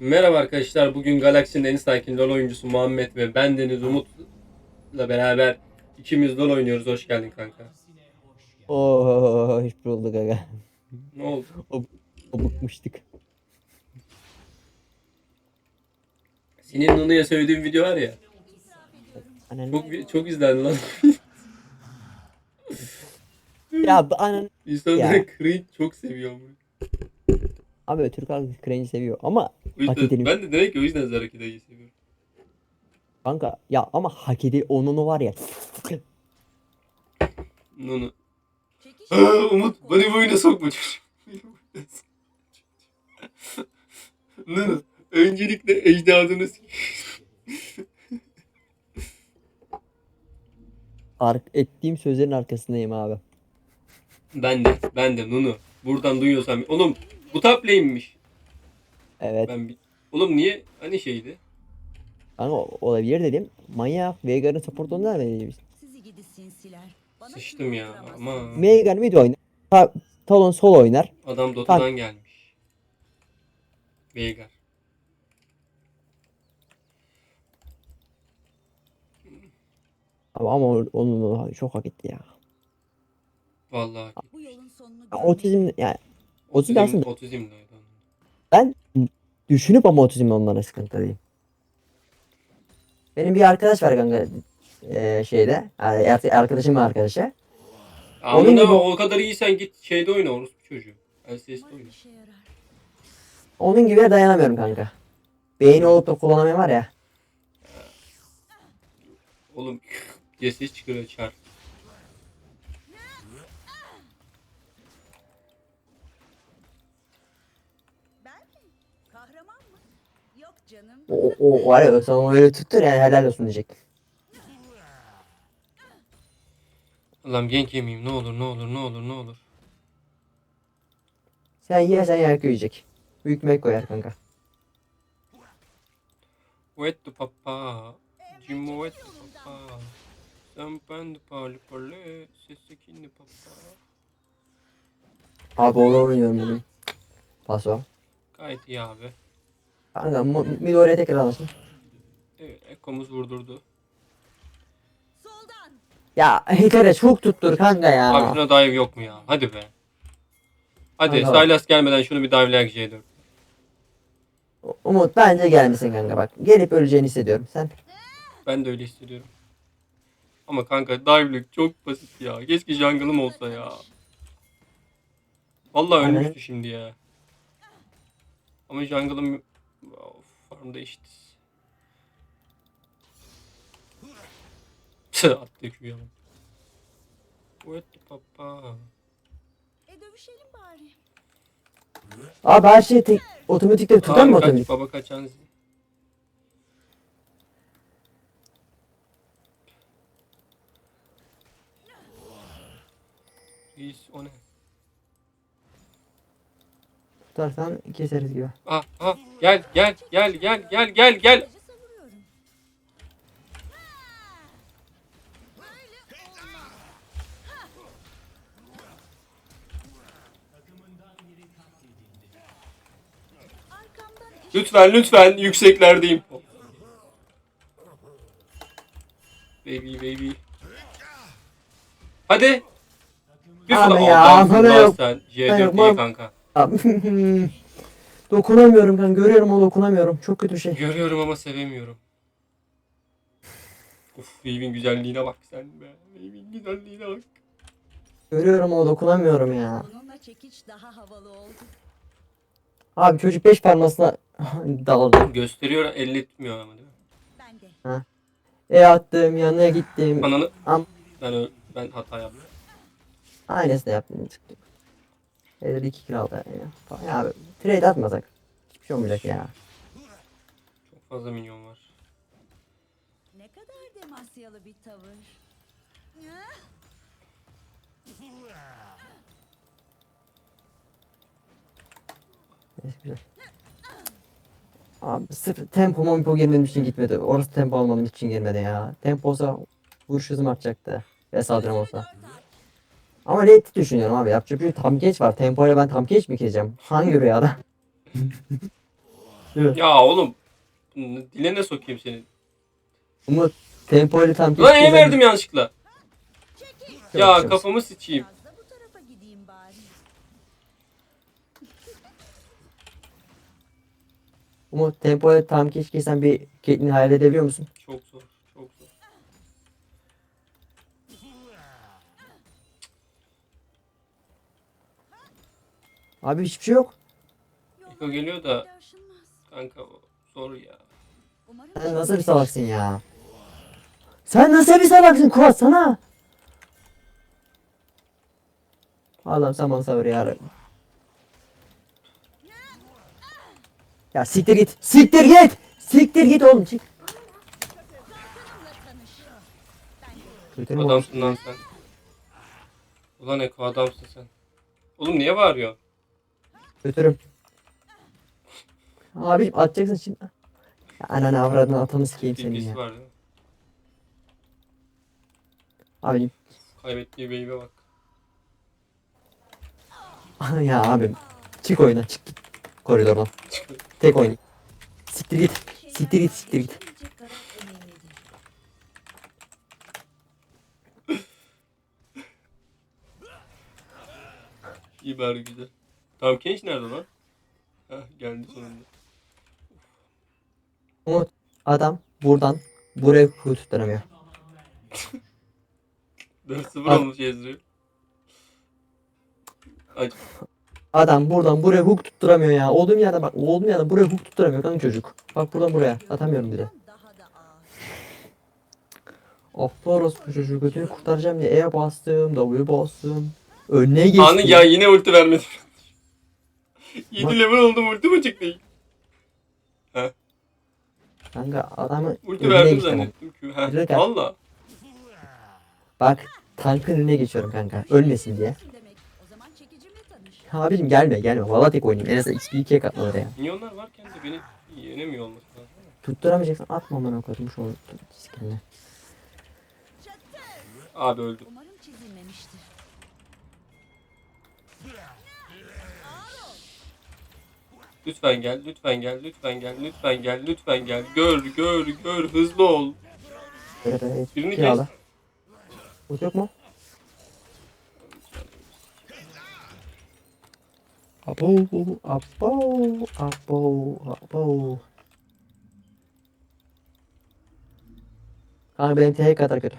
Merhaba arkadaşlar. Bugün Galaxy'nin en sakin LoL oyuncusu Muhammed ve ben Deniz Umut'la beraber ikimiz LoL oynuyoruz. Hoş geldin kanka. Oo, hoş bulduk aga. Ne oldu? O, o bıkmıştık. Senin Nunu'ya söylediğin video var ya. Anan. Çok çok izlendi lan. Ya bu anan. İnsanlar cringe çok seviyor bunu. Abi Türk halkı cringe seviyor ama O Hak yüzden, edelim. ben de demek ki o yüzden Zarakida'yı seviyorum. kanka ya ama hak edil onun o var ya. Nunu. Aa, Umut beni bu oyuna sokma çocuğum. Nunu. Öncelikle ecdadını s- Ar ettiğim sözlerin arkasındayım abi. Ben de, ben de Nunu. Buradan duyuyorsam. Oğlum bu top lane'miş. Evet. Ben. Oğlum niye? Hani şeydi? Kanka o- olabilir dedim. Manyak Veigar'ın supportunu da vermedi biz. Sizi gidi sinsiler. Bana Sıçtım ya ama Veigar mid oynar. Ta Talon sol oynar. adam Dota'dan gelmiş. Veigar. Ama, ama onun o çok hak etti ya. Vallahi. Bu yolun sonunu Ya, görmek Otizm yani otizm aslında Otizmle ben düşünüp ama otizmle onlara sıkıntı değil. Benim bir arkadaş var kanka eee, şeyde. Yani arkadaşımın arkadaşı. Amına gibi- o kadar iyisen git şeyde oyna orospu çocuğu. LCS'de oyna. Onun gibi dayanamıyorum kanka. Beyni olup da kullanamayan var ya. Oğlum ses çıkarıyor çar. Ben mi? Kahraman mı? Yok canım. O, o var ya sen onu öyle tuttur yani helal olsun diyecek. Allah'ım genk yemeyeyim ne olur ne olur ne olur ne olur. Sen yersen yer yiyecek. Büyük mek koyar kanka. Wet the papa. Jimmo wet the papa. Sen ben de parli parli. Sesi kindi papa. Abi onu oynuyorum bugün. Paso. Gayet iyi abi. Kanka mu- mid oraya tekrar alırsın. Evet, Eko'muz vurdurdu. Soldan. Ya Hikare çok tuttur kanka ya. Abi şuna dive yok mu ya? Hadi be. Hadi Kanka. Sylas gelmeden şunu bir divelayak J4. Umut bence gelmesin kanka bak. Gelip öleceğini hissediyorum. Sen Ben de öyle hissediyorum. Ama kanka dive'lık çok basit ya. Keşke jungle'ım olsa ya. Vallahi Aynen. ölmüştü şimdi ya. Ama jungle'ım eşitiz. Tüh, Attı şu yalan. What the papa? E dövüşelim bari. Abi her şey tek otomatikte tutar Kaan mı kaç, otomatik? baba kaçan Reis o ne? Tutarsan keseriz gibi. Ah ah gel gel gel gel gel gel gel. Lütfen lütfen yükseklerdeyim. Baby baby. Hadi. Bir Abi ya, lan yok. sen. Ben yok, J4 ben- iyi kanka. Abi, dokunamıyorum kanka. Görüyorum ama dokunamıyorum. Çok kötü bir şey. Görüyorum ama sevemiyorum. Uf Wave'in güzelliğine bak sen be. Wave'in güzelliğine bak. Görüyorum ama dokunamıyorum ya. Onunla çekiç daha havalı oldu. Abi çocuk 5 parmasına daldı. Gösteriyor elle tutmuyor ama değil mi? Ben de. E attım yanına gittim. Ananı Am ben ö- ben hata yaptım. aynısını yaptım. Çıktım. Eder 2 kill aldı yani. Ya abi trade atmasak. Hiçbir şey olmayacak ya. Çok fazla minyon var. Ne kadar demasyalı bir tavır. Ah, Neyse güzel. Abi sırf tempo mompo girmediğim için gitmedi. Orası tempo almam için girmedi ya. Tempo olsa vuruş hızım artacaktı. Ve saldırım olsa. Ama late düşünüyorum abi. Yapacak bir şey tam geç var. Tempoyla ben tam geç mi gireceğim? Hangi rüyada? Ya oğlum. Diline sokayım seni. Umut tempo ile tam Lan E geçtiği verdim yanlışlıkla. Ya kafamı sıçayım. Biraz da bu tarafa gideyim bari. Umut tempo ile tam geçtiysen bir Caitlyn'i hayal edebiliyor musun? Çok zor. Abi hiçbir şey yok. Eko geliyor da kanka zor ya. Sen nasıl bir salaksın ya? Sen nasıl bir salaksın Kurat sana? Allah'ım sen bana sabır ya. Ya siktir git. Siktir git. Siktir git oğlum. Çık. Adamsın lan sen. Ulan Eko adamsın sen. Oğlum niye bağırıyorsun? Götürüm. Abi atacaksın şimdi. Ya ananı avradını atamı sikeyim senin ya. var değil mi? Abim. Kaybettiği beybe bak. ya abim. Çık oyuna çık git. Koridordan. Tek oyna. Siktir git. Siktir git siktir git. İyi bari güzel. Tamam Kenç nerede lan? Heh geldi sonunda. Umut adam buradan buraya kuyu tutturamıyor. 4-0 Abi- olmuş Ezreal. Acı. Adam buradan buraya hook tutturamıyor ya. Olduğum yerde bak olduğum yerde buraya hook tutturamıyor kanka çocuk. Bak buradan buraya atamıyorum bile. Of orospu çocuğu götünü kurtaracağım diye E bastım, W bastım. Önüne geçtim. Anı ya yine ulti vermedim. 7 Bak- level oldum ulti mi çıktı? Kanka adamı Ulti önüne verdim geçtim. zannettim ki. At. valla. Bak tankın önüne geçiyorum kanka. Ölmesin diye. Demek. O zaman çekicimle tanış. Abicim gelme gelme. Valla tek oynayayım. En azından XP 2'ye katlanır ya. Minyonlar varken de beni yenemiyor olması lazım. Tutturamayacaksın atma amına koydum şu skillini. Abi öldüm. Umarım çizilmemiştir. Lütfen gel, lütfen gel, lütfen gel, lütfen gel, lütfen gel. Gör, gör, gör, hızlı ol. Böyle Birini kiralı. Bu yok mu? Abo, abo, abo, abo. Kanka benim TH kadar kötü.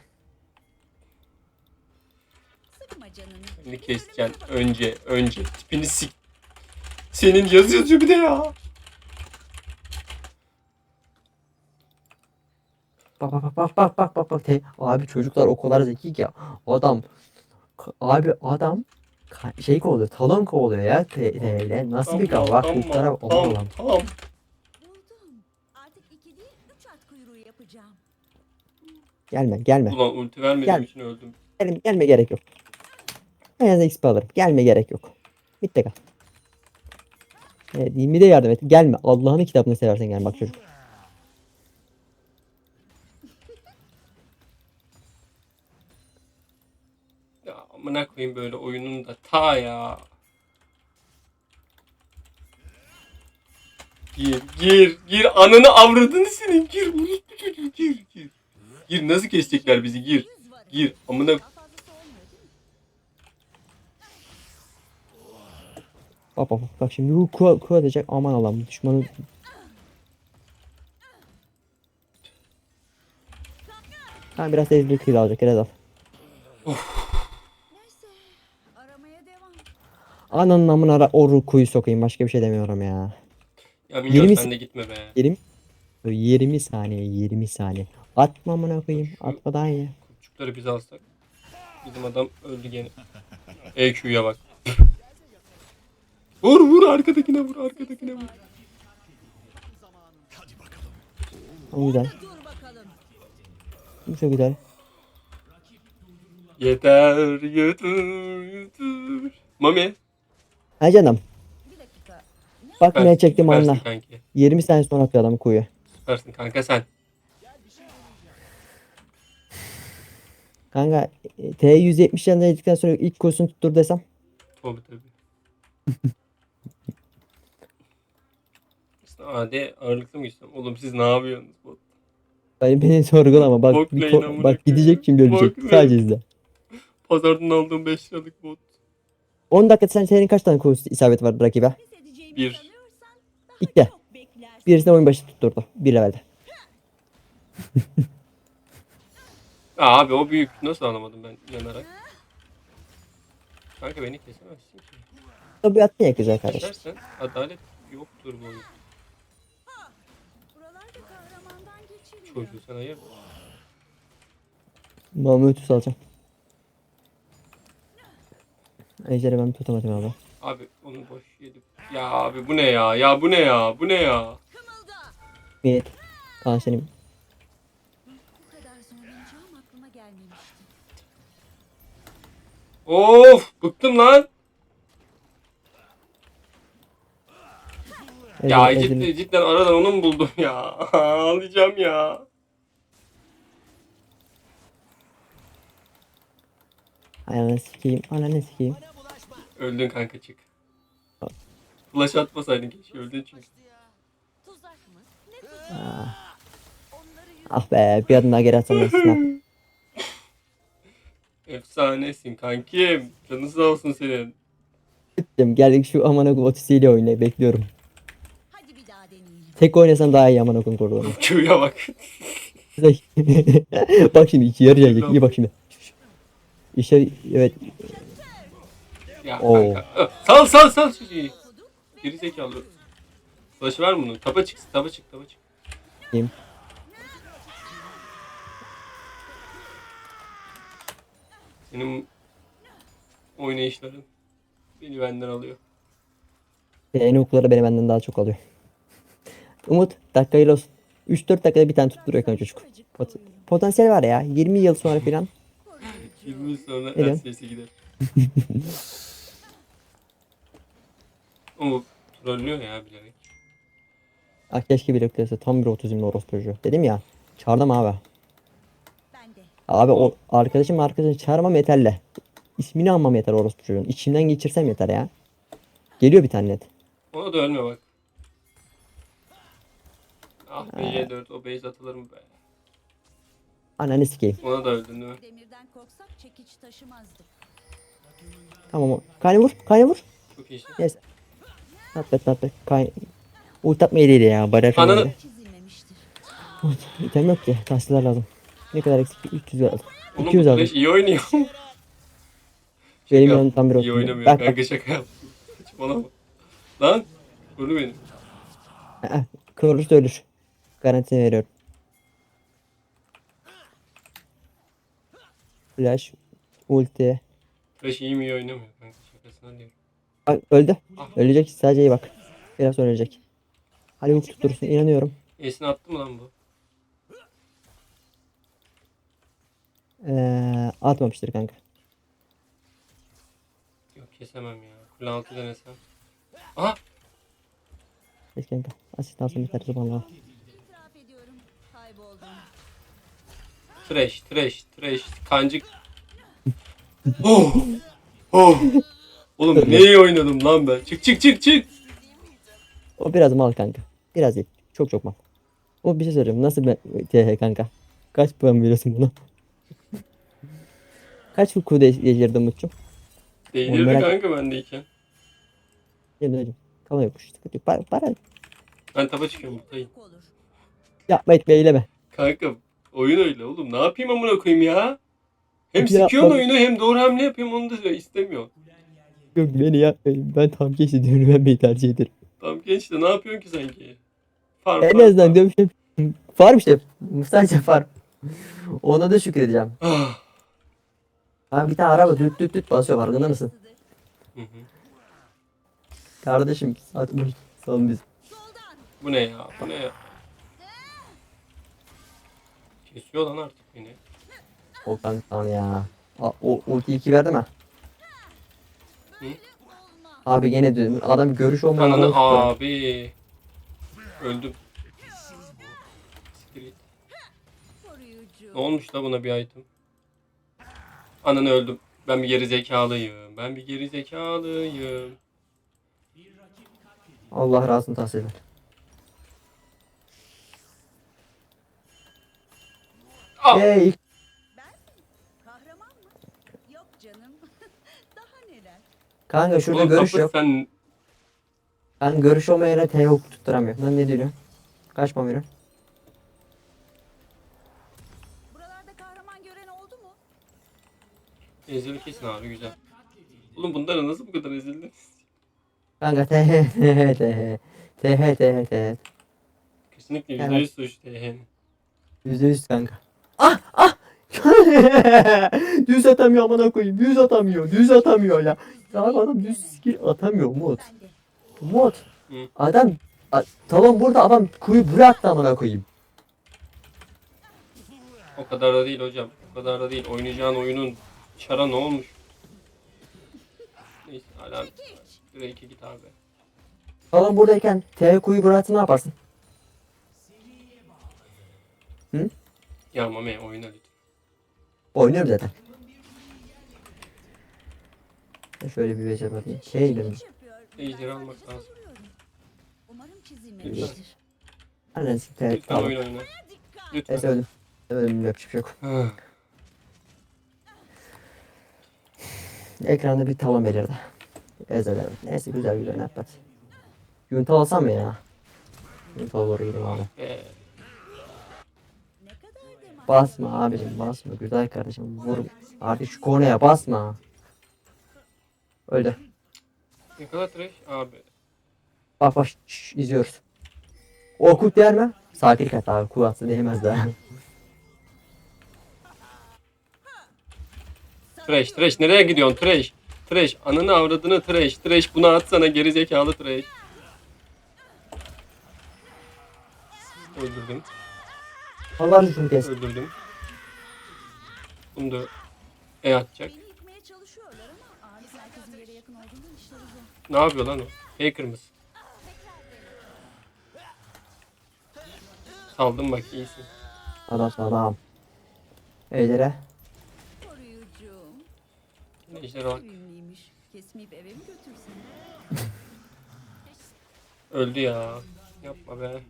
Sıkma canını. Önce, önce. Tipini sik. Senin yazı yazıyor bir de ya. Bak bak bak bak bak bak bak. Te- Abi çocuklar o kadar zeki ki adam abi adam ka- şey kovalıyor talon kovalıyor ya T- T ile nasıl bir kurtara tamam, tamam, Allah'ım. tamam. Buldum. Artık iki değil, üç at kuyruğu yapacağım. Gelme gelme Ulan ulti vermediğim Gel. için öldüm. gelme, gelme gerek yok. En azından XP alırım gelme gerek yok. Bitti kal. Evet, de yardım et. Gelme. Allah'ın kitabını seversen gel bak çocuk. Ya amına koyayım böyle oyunun da ta ya. Gir, gir, gir. Ananı avradını senin. Gir, unutma çocuğu. Gir, gir. Gir, nasıl kesecekler bizi? Gir, gir. Amına Daha fazlası olmuyor değil mi? Bak bak bak, bak şimdi bu ku, ku atacak aman Allah'ım düşmanı Ha biraz ezber kill alacak biraz al. Ananın amına ara oru kuyu sokayım başka bir şey demiyorum ya. Ya Yirmi- sen de gitme be. 20 20 saniye 20 saniye. Atma amına koyayım. Atmadan ya. Kurtçukları biz alsak. Bizim adam öldü gene. EQ'ya bak. Vur vur arkadakine vur arkadakine vur. O güzel. Bu çok güzel. Yeter yeter yeter. Mami. Ha canım. Bir dakika. Bak süper- ne çektim süpersin anla. kanki. 20 saniye sonra atıyor adamı kuyuya. Süpersin kanka sen. Kanka e, T 170 yanına yedikten sonra ilk kuyusunu tuttur desem. Tabii tabii. AD ağırlıklı mı gitsem? Oğlum siz ne yapıyorsunuz? Bot. Yani beni sorgulama bak Bok bir lane ko- amına bak gidecek Bok ölecek. lane. Sadece izle. Pazardan aldığım 5 liralık bot. 10 dakika sen senin kaç tane kurs isabet var rakibe? Bir. İki. çok beklersin. Birisini oyun başı tutturdu. Bir levelde. Aa, abi o büyük. Nasıl anlamadım ben yanarak? Kanka beni kesemezsin ki. Tabii attın ya güzel kardeş. Kesersen adalet yoktur bu oyun. Çocuğu sen hayır. Mahmut'u salacağım. Ejder'i ben tutamadım abi. Abi onu boş yedim. Ya abi bu ne ya? Ya bu ne ya? Bu ne ya? Mid. Kaan senin. Bu kadar zorlanacağım aklıma gelmemişti. Of! Bıktım lan. Ya cidden, cidden aradan onu mu buldum ya? Ağlayacağım ya. Ananı sikeyim. Ananı sikeyim. Öldün kanka çık. Flash atmasaydın keşke öldün çünkü. Tuzak mı? Ne tuzak? Ah, Onları yürü. ah be bir adım daha geri sınav. Efsanesin kankim. Canın sağ olsun senin. Gittim geldik şu amına koyayım otisiyle oyna bekliyorum. Hadi bir daha deneyelim. Tek oynasam daha iyi amına koyayım koridorunu. Q'ya bak. bak şimdi iki yarı gelecek. İyi bak şimdi. İşte evet Ya Oo. kanka. Sal sal sal çocuğu. Geri zekalı. Flash'ı ver bunu. Tapa çık, tapa çık, tapa çık. Kim? Senin oynayışların beni benden alıyor. yeni okları beni benden daha çok alıyor. Umut dakikayla olsun. 3-4 dakikada bir tane tutturuyor kanka çocuk. Pot- potansiyel var ya. 20 yıl sonra filan. 20 yıl sonra Neden? her sesi gider. Ama trollüyor ya bilerek. Ah keşke bir eklese tam bir otizmli orospu çocuğu. Dedim ya. Çağırdım abi. Ben de. Abi o arkadaşım arkadaşını çağırmam yeterli. İsmini almam yeter orospu çocuğun. İçimden geçirsem yeter ya. Geliyor bir tane net. Ona da ölme bak. Ah be Y4 o base atılır mı be? Ananı sikeyim. Ona da öldün değil mi? Demirden korksak çekiç taşımazdık. Tamam o. Kane vur. Kane vur. Çok iyisin. Neyse. Not bad not bad. Kane. Ult atma iyiydi ya. Bariyer falan Ananı-. Çizilmemiştir. İtem yok ki. Tahsiller lazım. Ne kadar eksik? 300 lazım. Oğlum bu 200 aldım. Flash iyi oynuyor. Benim Şaka. yanım tam bir İyi oynamıyor. Bak bak. Kanka şaka yaptım. Saçmalama. Lan. Vurdu beni. Aa, Kıvırırsa ölür. Garantisini veriyorum. Flash. Ulti. Flash iyi mi iyi oynamıyor kanka şakasına diyorum. Bak öldü. Ölecek sadece iyi bak. Biraz sonra ölecek. Hadi ulti tutturursun inanıyorum. E'sini attı mı lan bu? Ee, atmamıştır kanka. Yok kesemem ya. Kule altı denesem. Aha. Kes kanka. Asistansın biter zamanla. Trash, trash, trash. Kancık. oh. Oh. Oğlum ne iyi oynadım lan ben. Çık çık çık çık. O biraz mal kanka. Biraz değil. Çok çok mal. O bir şey söyleyeyim. Nasıl ben TH kanka? Kaç puan veriyorsun buna? Kaç kuku değiştirdin Mutçum? Değilirdi merak- kanka bendeyken. Yemin ediyorum. Kalan yokmuş. Sıkıntı yok. Para, para. Ben taba çıkıyorum olur. Yapma etme eyleme. Kanka oyun öyle oğlum. Ne yapayım amına koyayım ya? Hem Ya, sikiyorsun bak- oyunu hem doğru hamle yapayım onu da istemiyor. Yok beni yapmayın. Ben tam geçti beni tercih ederim. Tamam genç de ne yapıyorsun ki sanki? Far, En far, azından far. dövüşüm. Farm işte. Sadece farm. Ona da şükredeceğim. Ah. Abi bir tane araba düt düt düt basıyor farkında mısın? Hı hı. Kardeşim satmış. Son biz. Bu ne ya? Bu ne ya? Kesiyor lan artık beni. O kanka ya. A, o ulti 2 verdi mi? Hı? Abi gene dedim. Adam görüş olmayan Ananı abi. Öldüm. Siktir git. Ne olmuş da buna bir item? Ananı öldüm. Ben bir geri zekalıyım. Ben bir geri zekalıyım. Allah razı olsun tahsil eder. Hey Ben mi? Kahraman mı? Yok canım. Daha neler? kanka şurada Oğlum görüş yok. sen Ben görüş olmayana T hook tutturamıyorum. Lan ne diyorum? Kaçma Miro. Buralarda kahraman gören oldu mu? ezeli kesin abi güzel. Oğlum bundan nasıl bu kadar ezildin? Kanka T H T H T H T H T H T Kesinlikle yüzde Evet. yüz suç değil. Yüzde yüz kanka. Ah ah! düz atamıyor amına koyayım. Düz atamıyor. Düz atamıyor ya. Ya abi adam düz skill atamıyor Umut. Umut. Hı. Adam a, tamam burada adam kuyu buraya attı amına koyayım. O kadar da değil hocam. O kadar da değil. Oynayacağın oyunun çara ne olmuş? Neyse hala Drake'e git abi. Adam buradayken T kuyu buraya attı ne yaparsın? Ya Mame oyna lütfen. Oynuyorum zaten. Şöyle bir becer bakayım. Şey. Ejderi Ben almak lazım. Umarım çizilmemiştir. Aynen T Lütfen tamam. oyun oyna. Dikkat. Neyse Lütfen. öldüm. Öldüm yapacak bir şey yok. Ah, Ekranda bir talon belirdi. Ezelerim. Neyse güzel güzel ne yapar. Yunta alsam mı ya? Yunta doğru gidelim abi. be. Basma abicim basma. Güzel kardeşim vur. Artık şu kornaya basma. Öldü. Ne kadar trash abi. Bak bak şş, izliyoruz. Orkut der mi? Sakin kat abi. Kuvvetsi değmez daha. Trash trash nereye gidiyorsun trash? Trash ananı avradını trash. Trash bunu atsana geri zekalı trash. Öldürdüm. Allah rızkını kes. Öldürdüm. Bunu da E atacak. Beni yıkmaya çalışıyorlar ama ağırlık merkezin yere yakın olduğundan işleri zor. Ne yapıyor lan o? Hacker mısın? Saldım bak iyisin. Adam adam. Eylere. Koruyucum. Ejderha bak. Sevimliymiş. Kesmeyip eve mi götürsün? Öldü ya. Yapma be.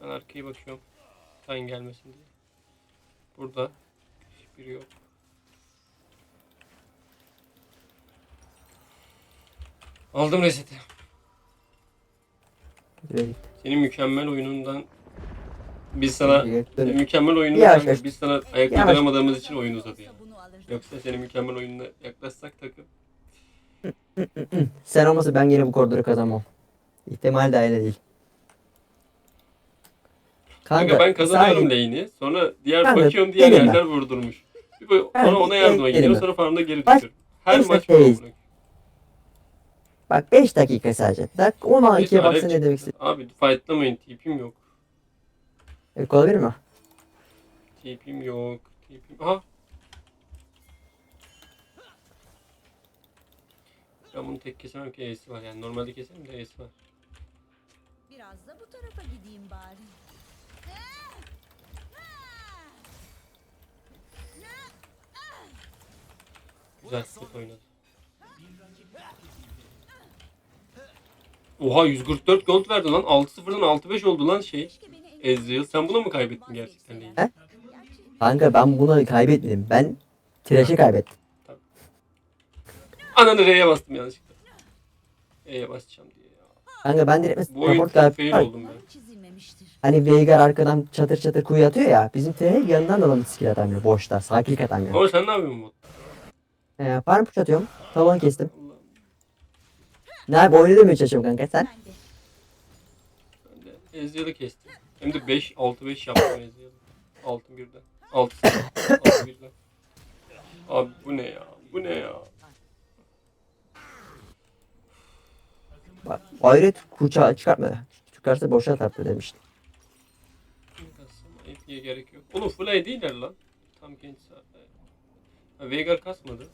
Ben arkaya bakıyorum. Sen gelmesin diye. Burada hiçbiri yok. Aldım reseti. Git. Senin mükemmel oyunundan biz sana dön. mükemmel Yavaş yavaş. biz sana ayak Yavaş. uyduramadığımız için oyun uzadı ya. Bunu alır. Yoksa senin mükemmel oyununa yaklaşsak takım. Sen olmasa ben yine bu koridoru kazanmam. İhtimal dahil değil. Kanka, ben kazanıyorum sakin. lane'i. Sonra diğer Kanka, bakıyorum diğer yerler vurdurmuş. Bir Ben- sonra ona yardıma gidiyor ben. sonra farmda geri Bak, düşüyorum. Her maç böyle. Bak 5 dakika sadece. Dak 12'ye Neyse, baksana Alev ne demek istedim. Abi fightlamayın tipim yok. Evet, olabilir mi? Tipim yok. Tipim... Aha. Ben bunu tek kesemem ki E'si var yani normalde keserim de E'si var. Biraz da bu tarafa gideyim bari. Güzel split oynadı. Oha 144 gold verdi lan. 6-0'dan 6-5 oldu lan şey. Ezreal sen buna mı kaybettin gerçekten? He? Kanka ben bunu kaybetmedim. Ben Thresh'i kaybettim. Ananı R'ye bastım yanlışlıkla. E'ye basacağım diye ya. Kanka ben direkt Bu oyun support fail oldum ben. Hani Veigar arkadan çatır çatır kuyu atıyor ya. Bizim Thresh'e yanından da adam skill atamıyor. Boşta. Sakin atamıyor. Ama sen ne yapıyorsun bot? Ee, farm push atıyorum. Talon kestim. Ne yapayım oyunu demeye çalışıyorum kanka sen. Ezreal'ı kestim. Hem de 5 6 5 yaptım Ezreal'ı. 6 birden. 6 6 birden. Abi bu ne ya? Bu ne ya? Bak ayrı kuça çıkartmadı. Çıkarsa boşa atardı demiştim. Kasım AP'ye gerek yok. Oğlum full değiller lan. Tam genç saat. Ha, Veigar kasmadı.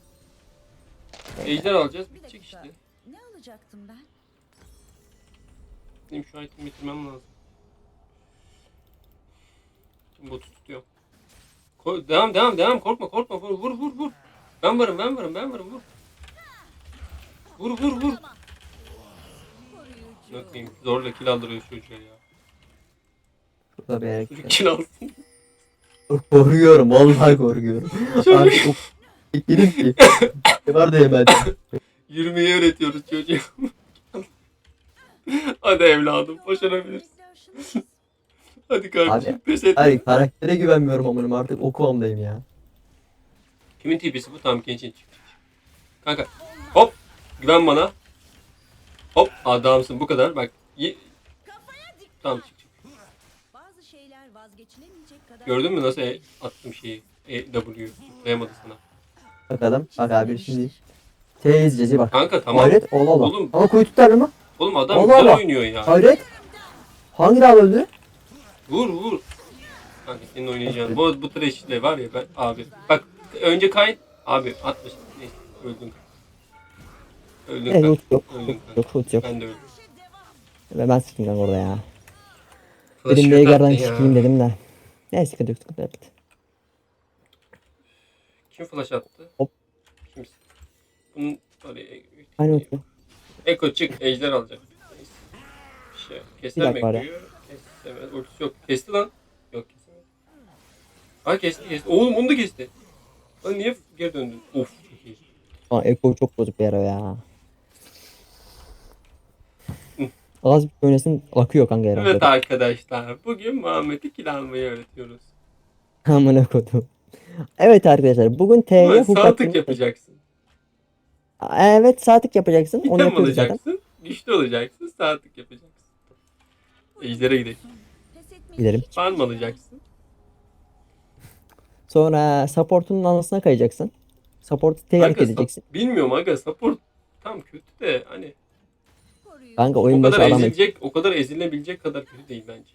Ejder alacağız. Bir Bitecek dakika. işte. Ne alacaktım ben? Benim şu item bitirmem lazım. Şimdi botu tutuyor. Koy, devam devam devam korkma korkma vur vur vur vur. Ben varım ben varım ben varım vur. Vur vur vur. Ne Koruyucu. koyayım zorla kill aldırıyor çocuğa ya. Şurada bir Çocuk kill alsın. Korkuyorum vallahi korkuyorum. Abi çok çekilim ki. Ne var da hemen. Yürümeyi öğretiyoruz çocuğa. Hadi evladım başarabilirsin. Hadi kardeşim Abi, pes etme. Hayır karaktere güvenmiyorum amınım artık o kıvamdayım ya. Kimin TP'si bu? Tamam gençin. Çık. Kanka hop güven bana. Hop adamsın bu kadar bak. Ye- tamam çık çık. Bazı şeyler vazgeçilemeyecek kadar... Gördün mü nasıl e- attım şeyi? E, W'yu. Zıplayamadı sana. Bakalım bak abi şimdi. T izleyeceğiz bak. Kanka tamam. Hayret Allah Allah. Oğlum. Ama kuyu tutar mı? Oğlum adam güzel Allah. oynuyor ya. Hayret. Hangi dağ öldü? Vur vur. Kanka senin oynayacağın. Bu, bu trash'le var ya ben abi. Bak önce kay. Abi 60. Neyse öldün. Öldün kanka. yok yok Öldün yok kanka. yok yok yok. Ben de öldüm. Ben, ben sıktım kanka orada ya. Dedim Veigar'dan çıkayım dedim de. Neyse sıkıntı yok sıkıntı yok. Kim flash attı? Hop. Kimsin? Bunun oraya Aynı olsun. Eko çık ejder alacak. Neyse. Bir şey. Keser mi dakika ya. ekliyor? Kesemez. Ultisi yok. Kesti lan. Yok kesemez. Ha kesti kesti. Oğlum onu da kesti. Lan niye geri döndün? Of çok iyi. Aa Eko çok bozuk bir ya. Az bir oynasın akıyor kanka herhalde. Evet arkadaşlar. Bugün Muhammed'i kill almayı öğretiyoruz. Amına kodum. Evet arkadaşlar bugün T'ye hook attım. yapacaksın. Evet sağ tık yapacaksın. Onu İtem yapıyoruz zaten. Güçlü olacaksın. Sağ tık yapacaksın. Ejder'e gidelim. Gidelim. Farm alacaksın. Sonra support'un anasına kayacaksın. Support'u hareket edeceksin. bilmiyorum aga support tam kötü de hani. Kanka oyun başı kadar adam ezilecek, o kadar ezilebilecek kadar kötü değil bence.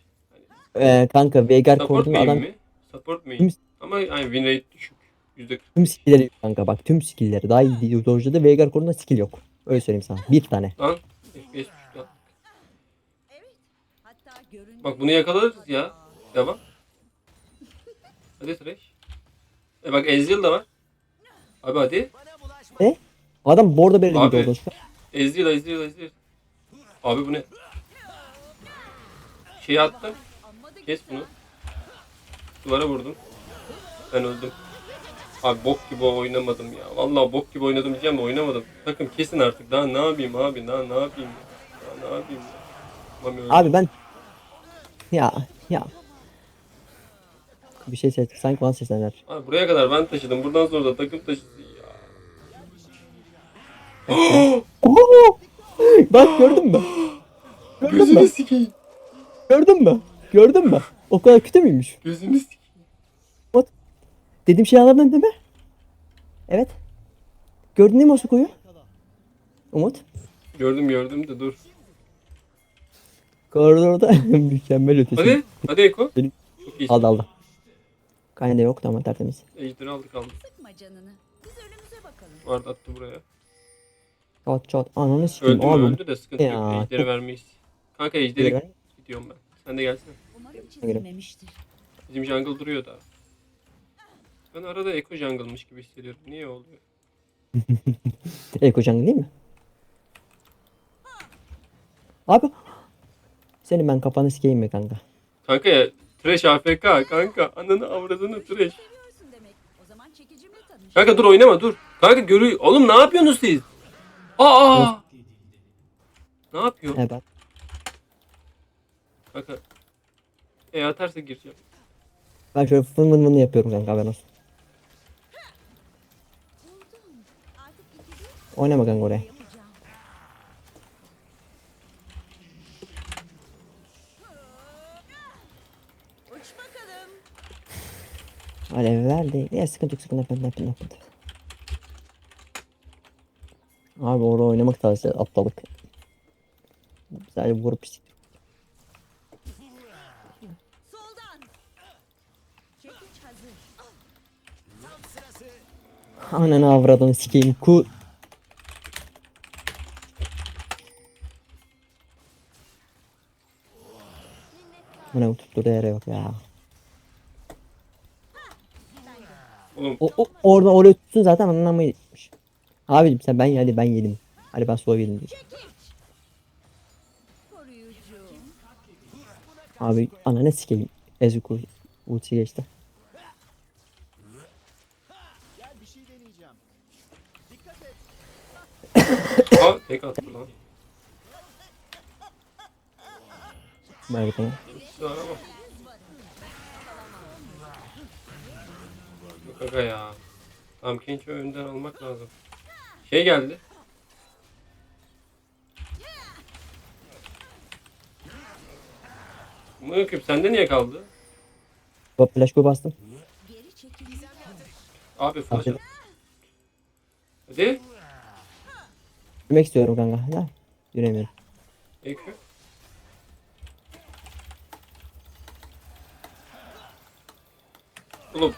Hani Ee, kanka Veigar main adam mi? Support main. Ama yani win rate düşük. Yüzde kırk. tüm skill'leri yok kanka bak tüm skill'leri. Daha iyi dojda Veigar koruduğunda skill yok. Öyle söyleyeyim sana. Bir tane. Lan FPS lan. Bak bunu yakalarız ya. Devam. Hadi Thresh. E bak Ezreal da var. Abi hadi. Adam bordo belirli Abi. bir dojda. Ezreal, Ezreal, Ezreal. Abi bu ne? Şey attım. Kes bunu. Duvara vurdum. Ben öldüm. Abi bok gibi oynamadım ya. Vallahi bok gibi oynadım diyeceğim de oynamadım. Takım kesin artık. Daha ne yapayım abi? Daha ne yapayım? ya? Daha ne yapayım? ya? Mami öldü. Abi ben ya ya bir şey ses sanki bana seslenir. Abi buraya kadar ben taşıdım. Buradan sonra da takım taşıdı ya. Oo! Bak gördün mü? Gördün mü? Gözünü sikeyim. Gördün mü? Gördün mü? O kadar kötü müymüş? Gözünü sikeyim. Dediğim şey anladın değil mi? Evet. Gördün değil mi o Suko'yu? Umut? Gördüm gördüm de dur. Koridorda mükemmel ötesi. Hadi. Hadi Eko. Benim- Çok iyi. Aldı aldı. Kaynağı yoktu ama tertemiz. Ejderi aldık aldık. sıkma canını. Biz önümüze bakalım. Vardı attı buraya. Çat çat. Ananı sikeyim Öldü mü abi. öldü de sıkıntı yok. Ya, Ejderi çok- vermeyiz. Kanka ejderi gidiyorum ben. Sen de gelsene. Umarım çizilmemiştir. Bizim jungle duruyor da. Ben arada Eko jungle'mış gibi hissediyorum. Niye oluyor? Eko Jungle değil mi? Abi. Senin ben kafanı sikeyim mi kanka? Kanka ya Trash AFK kanka. Ananı avradını Trash. Seviyorsun demek. O zaman çekicimle tanış. Kanka dur oynama dur. Kanka görüyor. Oğlum ne yapıyorsunuz siz? Aa! Ne yapıyor? He ben. Kanka. E atarsa gireceğim. Ben şöyle fın fın fın yapıyorum kanka haberin olsun. Buldum. Artık iki değil Oynama kanka oraya. yapacağım. Uç bakalım. Alev verdi. Ya sıkıntı yok sıkıntı yok. Yapın, yapın. Abi orada oynamak da aptalık. Sadece vurup hazır. Ananı avradını sikeyim. Ku... Mana tutturduğu yok ya. O, o, orada oraya tutsun zaten anlamı gitmiş. Abicim sen ben hadi ben yedim. Hadi ben soğuk yedim. Abi ananı sikeyim. Ezuku ulti geçti. Gel bir şey deneyeceğim. Dikkat et. Tek attı lan. Belki aga ya. Tam Kenç'i önden almak lazım. Şey geldi. Mıkıp sende niye kaldı? Bak flash go bastım. Abi flash Hadi. Hadi. Yürümek istiyorum kanka. Da. Yürüyemiyorum. Ekü. Oğlum.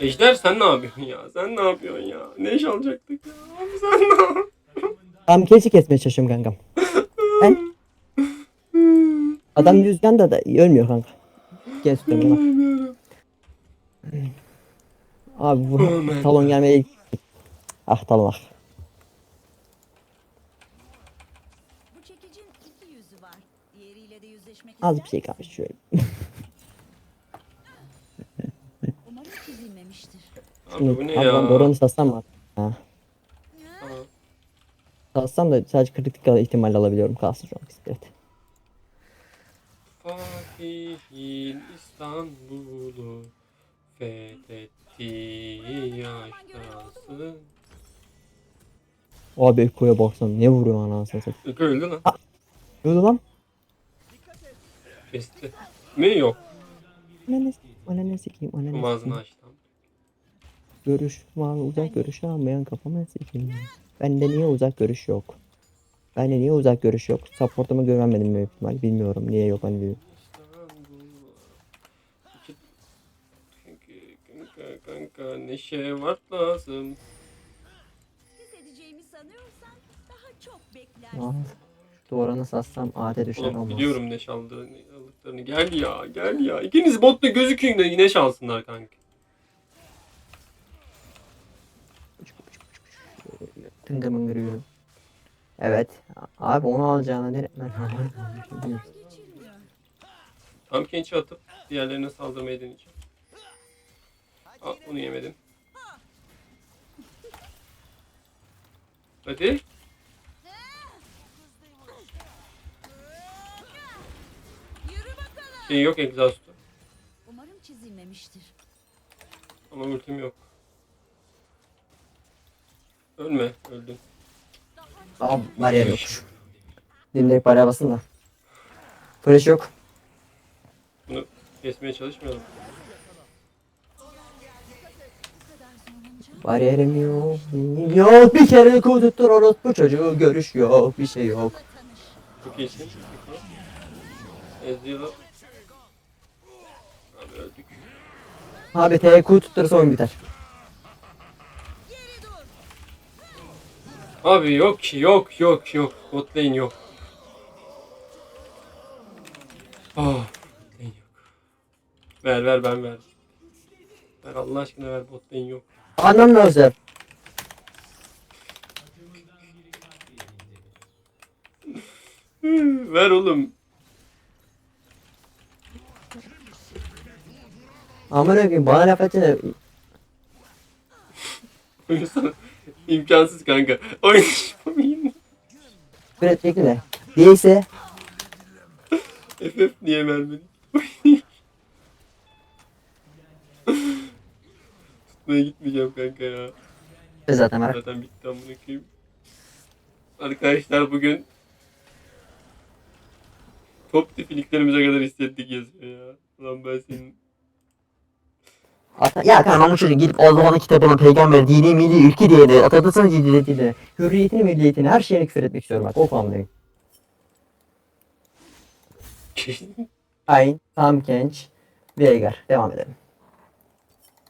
Ejder sen ne yapıyorsun ya? Sen ne yapıyorsun ya? Ne iş alacaktık ya? Abi sen ne yapıyorsun? Tam keçi kesmeye çalışıyorum kankam. Ben adam düz yanda da ölmüyor kanka. Kes diyorum buna. Abi bu Aman talon gelmeye Ah talon ah. Bu çekicin iki yüzü var. Diğeriyle de yüzleşmek Az bir şey kalmış şöyle. Umarım çizilmemiştir. Abi bu ne Abi ya? ben Doran'ı satsam mı? Ha. Aa, Satsam da sadece kritik ihtimal alabiliyorum. Kalsın şu an bisiklet. Fatih'in İstanbul'u fethetti yaştasın. Abi Eko'ya baksana ne vuruyor anasını satayım. Öldü lan. Oldu lan? Kesti. Mi yok? Ananı ananı sikeyim ananı ağzını sikeyim. açtı. Görüş var uzak görüş almayan kafama sikeyim. Bende niye uzak görüş yok? Bende niye uzak görüş yok? Support'uma güvenmedim büyük ihtimal. Bilmiyorum niye yok hani. İki... Kanka, kanka, kanka neşe var lazım. Pes edeceğimi sanıyorsan daha çok beklersin. Ah, Duvarını satsam AD düşer Oğlum olmaz. biliyorum neş aldığını, aldıklarını. Gel ya gel ya. İkiniz botta gözükün de neş alsınlar kanka. Tıngır mıngır yürü. Evet. Abi onu alacağına ne? Ben. Tam kençi atıp diğerlerine saldırmayı deneyeceğim. Aa, bunu yemedim. Hadi. Şey yok egzastı. Umarım çizilmemiştir. Ama ultim yok. Ölme. Öldün. Abi bariyer yok. Dimdirek bariyer basın da. Flash yok. Bunu kesmeye çalışmayalım. Bariyerim yok. Yok bir kere kuduttur orospu çocuğu. Görüş yok. Bir şey yok. Çok iyisin. Ezreal'a... Abi öldük. Abi TQ tutturursa oyun biter. Abi yok ki yok yok yok. Bot lane yok. Ah, lane yok. Ver ver ben ver. Ver Allah aşkına ver bot lane yok. Anan lazım. ver oğlum. Aman koyayım bana laf etsene. İmkansız kanka. Oyun yapamayayım. Fred çekti de. Değilse FF niye vermedin? Tutmaya gitmeyeceğim kanka ya. zaten merak. Zaten bitti amına koyayım. Arkadaşlar bugün top tipiliklerimize kadar hissettik yazıyor ya. Ulan ben senin Ata ya kanka çocuk gidip Allah'ın kitabını peygamber dini milli ülke diyeni Atatürk'ün ciddiyetini hürriyetini milliyetini her şeyini küfür etmek istiyorum bak o kafamdayım. Ayn, Tam Genç, Veigar. Devam edelim.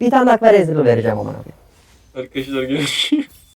Bir tane ver Ezreal vereceğim ama. Arkadaşlar görüşürüz.